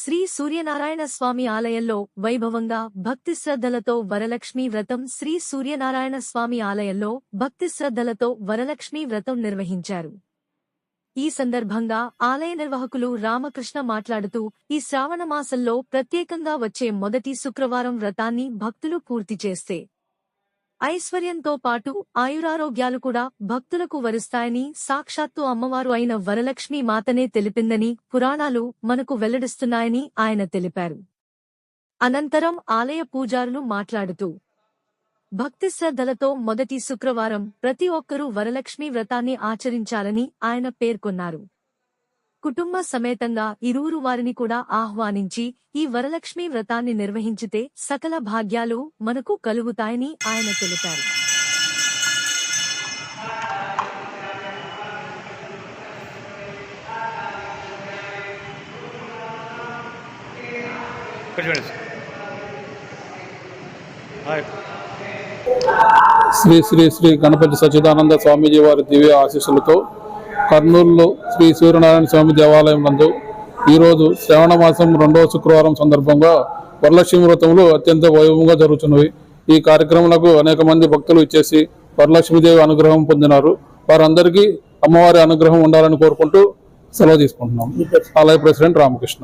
శ్రీ సూర్యనారాయణ స్వామి ఆలయంలో వైభవంగా భక్తి శ్రద్ధలతో వరలక్ష్మీ వ్రతం శ్రీ సూర్యనారాయణ స్వామి ఆలయంలో భక్తి శ్రద్ధలతో వరలక్ష్మీ వ్రతం నిర్వహించారు. ఈ సందర్భంగా ఆలయ నిర్వాహకులు రామకృష్ణ మాట్లాడుతూ ఈ శ్రావణ మాసంలో ప్రత్యేకంగా వచ్చే మొదటి శుక్రవారం వ్రతాన్ని భక్తులు పూర్తి చేస్తే ఐశ్వర్యంతో పాటు ఆయురారోగ్యాలు కూడా భక్తులకు వరుస్తాయని సాక్షాత్తు అమ్మవారు అయిన వరలక్ష్మీ మాతనే తెలిపిందని పురాణాలు మనకు వెల్లడిస్తున్నాయని ఆయన తెలిపారు. అనంతరం ఆలయ పూజారులు మాట్లాడుతూ భక్తి శ్రద్ధలతో మొదటి శుక్రవారం ప్రతి ఒక్కరూ వరలక్ష్మీ వ్రతాన్ని ఆచరించాలని ఆయన పేర్కొన్నారు. కుటుంబ సమేతంగా ఇరువురు వారిని కూడా ఆహ్వానించి ఈ వరలక్ష్మీ వ్రతాన్ని నిర్వహించితే సకల భాగ్యాలు మనకు కలుగుతాయని ఆయన తెలిపారు. శ్రీ శ్రీ శ్రీ గణపతి సచ్చిదానంద స్వామీజీ వారి దివ్య ఆశీస్సులతో కర్నూలులో శ్రీ సూర్యనారాయణ స్వామి దేవాలయం నందు ఈరోజు శ్రావణ మాసం రెండవ శుక్రవారం సందర్భంగా వరలక్ష్మి వ్రతములు అత్యంత వైభవంగా జరుగుతున్నవి ఈ కార్యక్రమాలకు అనేక మంది భక్తులు ఇచ్చేసి వరలక్ష్మీదేవి అనుగ్రహం పొందినారు. వారందరికీ అమ్మవారి అనుగ్రహం ఉండాలని కోరుకుంటూ సెలవు తీసుకుంటున్నాం. ఆలయ ప్రెసిడెంట్ రామకృష్ణ.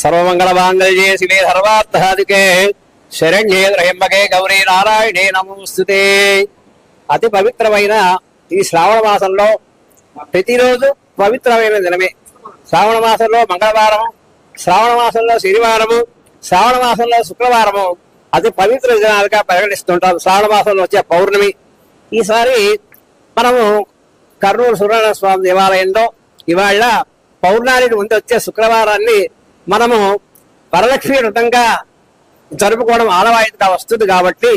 సర్వమంగళమాంగళ్యే శివే సర్వార్థాదికే శరణ్యే త్రయంబకే గౌరీ నారాయణే నమోస్తుతే. అతి పవిత్రమైన ఈ శ్రావణ మాసంలో ప్రతిరోజు పవిత్రమైన దినమే. శ్రావణ మాసంలో మంగళవారం శ్రావణ మాసంలో శనివారము శ్రావణ మాసంలో శుక్రవారము. అతి పవిత్ర దినాలుగా పరిగణిస్తుంటారు శ్రావణ మాసంలో వచ్చే పౌర్ణమి. ఈసారి మనము కర్నూలు సుబ్రహ్మణ్య స్వామి దేవాలయంలో ఇవాళ పౌర్ణానికి ముందు వచ్చే శుక్రవారాన్ని మనము వరలక్ష్మి వ్రతంగా జరుపుకోవడం ఆనవాయితీగా వస్తుంది కాబట్టి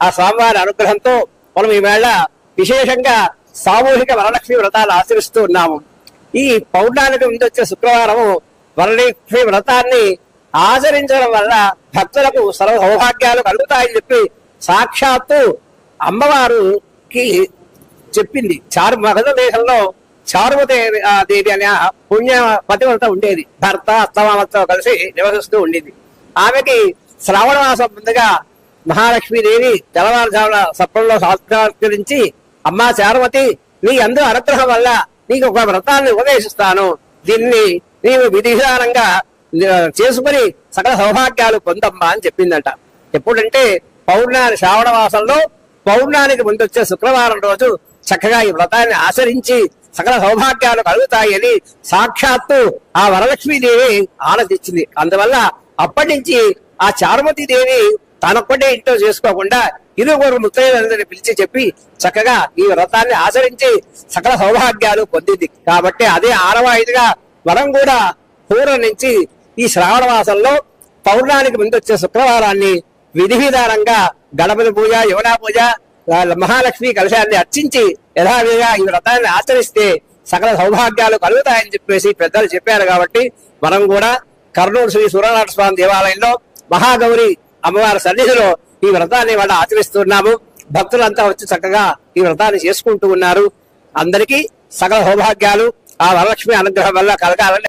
ఆ స్వామివారి అనుగ్రహంతో మనం ఈవేళ విశేషంగా సామూహిక వరలక్ష్మి వ్రతాలు ఆచరిస్తూ ఉన్నాము. ఈ పౌర్ణానికి ముందు వచ్చే శుక్రవారము వరలక్ష్మి వ్రతాన్ని ఆచరించడం వల్ల భక్తులకు సర్వ సౌభాగ్యాలు కలుగుతాయని చెప్పి సాక్షాత్తు అమ్మవారుకి చెప్పింది. చారు మగధ దేశంలో చారుమతి ఆ, దేవి అనే పుణ్య పతివ్రత ఉండేది. భర్త అత్తమామతో కలిసి నివసిస్తూ ఉండేది. ఆమెకి శ్రావణ మాసం ముందుగా మహాలక్ష్మీదేవి తెల్లవారుజామున సప్పంలో సాక్షాత్కరించి అమ్మా చారుమతి నీ అందు అనుగ్రహం వల్ల నీకు ఒక వ్రతాన్ని ఉపదేశిస్తాను. దీన్ని నీవు విధిధానంగా చేసుకుని సకల సౌభాగ్యాలు పొందమ్మా అని చెప్పిందట. ఎప్పుడంటే పౌర్ణాని శ్రావణ మాసంలో పౌర్ణానికి ముందు వచ్చే శుక్రవారం రోజు చక్కగా ఈ వ్రతాన్ని ఆచరించి సకల సౌభాగ్యాలు కలుగుతాయని సాక్షాత్తు ఆ వరలక్ష్మీదేవి ఆనందించింది. అందువల్ల అప్పటి నుంచి ఆ చారుమతి దేవి తనొక్కటే ఇంట్లో చేసుకోకుండా ఇరువురు ముత్తైదులందరినీ పిలిచి చెప్పి చక్కగా ఈ వ్రతాన్ని ఆచరించి సకల సౌభాగ్యాలు పొందింది. కాబట్టి అదే ఆనవాయితీగా మనం కూడా పూర్వం నుంచి ఈ శ్రావణ మాసంలో పౌర్ణానికి ముందు వచ్చే శుక్రవారాన్ని విధి విధానంగా గణపతి పూజ యువనా పూజ మహాలక్ష్మి కలశాన్ని అర్చించి యథావిధిగా ఈ వ్రతాన్ని ఆచరిస్తే సకల సౌభాగ్యాలు కలుగుతాయని చెప్పేసి పెద్దలు చెప్పారు కాబట్టి మనం కూడా కర్నూలు శ్రీ సూర్యనారాయణ స్వామి దేవాలయంలో మహాగౌరి అమ్మవారి సన్నిధిలో ఈ వ్రతాన్ని వాళ్ళు ఆచరిస్తున్నాము. భక్తులంతా వచ్చి చక్కగా ఈ వ్రతాన్ని చేసుకుంటూ ఉన్నారు. అందరికీ సకల సౌభాగ్యాలు. ఆ వరలక్ష్మి అనుగ్రహం వల్ల కలగాలని